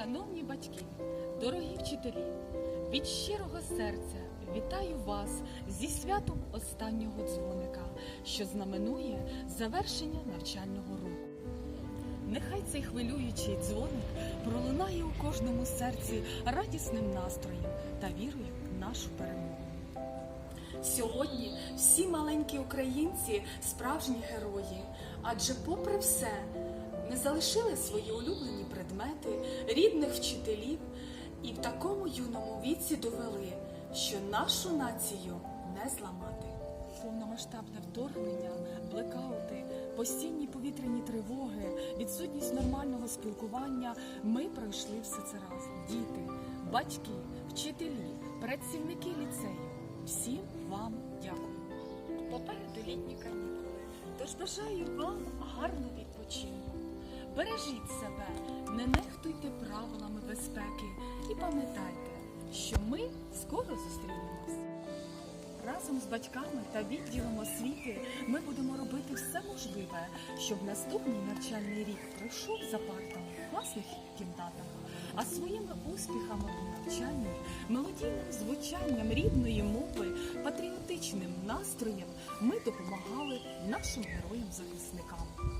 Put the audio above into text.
Шановні батьки, дорогі вчителі, від щирого серця вітаю вас зі святом останнього дзвоника, що знаменує завершення навчального року. Нехай цей хвилюючий дзвоник пролунає у кожному серці радісним настроєм та вірою в нашу перемогу. Сьогодні всі маленькі українці справжні герої, адже, попри все, не залишили свої улюблені предмети, рідних вчителів і в такому юному віці довели, що нашу націю не зламати. Повномасштабне вторгнення, блекаути, постійні повітряні тривоги, відсутність нормального спілкування. Ми пройшли все це разом. Діти, батьки, вчителі, працівники ліцею. Всім вам дякую. Попереду літні канікули. Тож бажаю вам гарного відпочинку. Бережіть себе, не нехтуйте правилами безпеки і пам'ятайте, що ми скоро зустрінемось. Разом з батьками та відділом освіти ми будемо робити все можливе, щоб наступний навчальний рік пройшов за партами в класних кімнатах, а своїми успіхами у навчанні, мелодійним звучанням рідної мови, патріотичним настроєм ми допомагали нашим героям-захисникам.